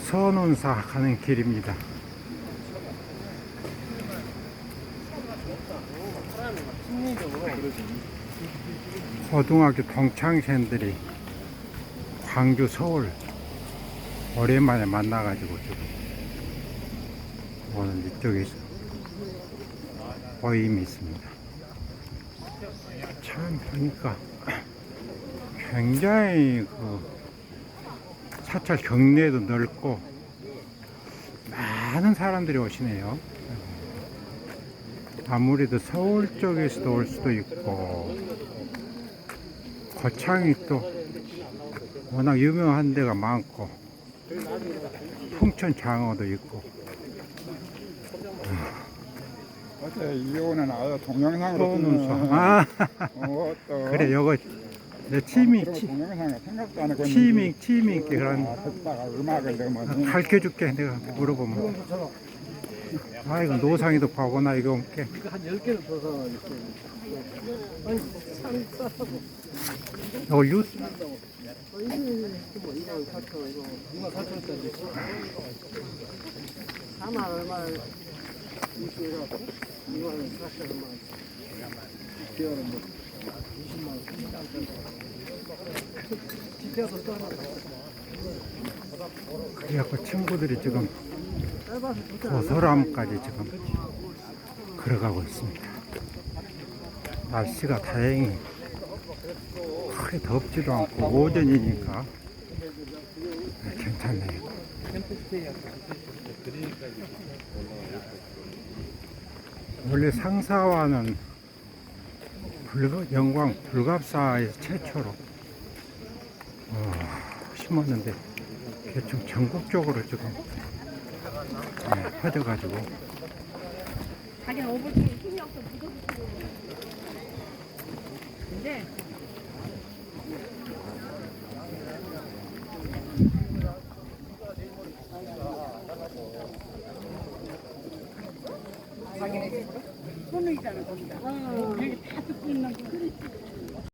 선운사 가는 길입니다. 고등학교 동창생들이 광주, 서울 오랜만에 만나가지고 지금 오늘 이쪽에서 모임이 있습니다. 참 보니까 굉장히 그 사찰 경내도 넓고 많은 사람들이 오시네요. 아무래도 서울 쪽에서도 올 수도 있고 거창이 또 워낙 유명한 데가 많고 풍천 장어도 있고 어제 이혼은 아예 동영상으로 뜨는 아. 어, 또. 그래 요거 내 취미 생각도 안 하고 취미 취미 있게 그런 아, 듣다가 음악을 넣으면 가르쳐 줄게 내가 물어보면. 아 이거 노상이도 봐보나 이거 올게 한 10개는 줘서 이렇게. 싸고. 이거 유 어, 이거 뭐, 이거 4천, 이거 2만 4천원짜리. 4만 얼마, 이렇게 해가지고, 2만 4천 얼마. 기어는 뭐, 20만 원, 30만 집에서 써놔. 그래갖고 친구들이 지금? 고소람까지 지금 걸어가고 있습니다. 날씨가 다행히 그리 덥지도 않고 오전이니까 괜찮네요. 원래 상사와는 불가, 영광 불갑사에서 최초로 어, 심었는데 좀 전국적으로 지금 네, 퍼져가지고 자기는 오버중에 힘이 없어 무거워. 근데 자기네 손을 있잖아 거기다. 여기 다 듣고 있는 거.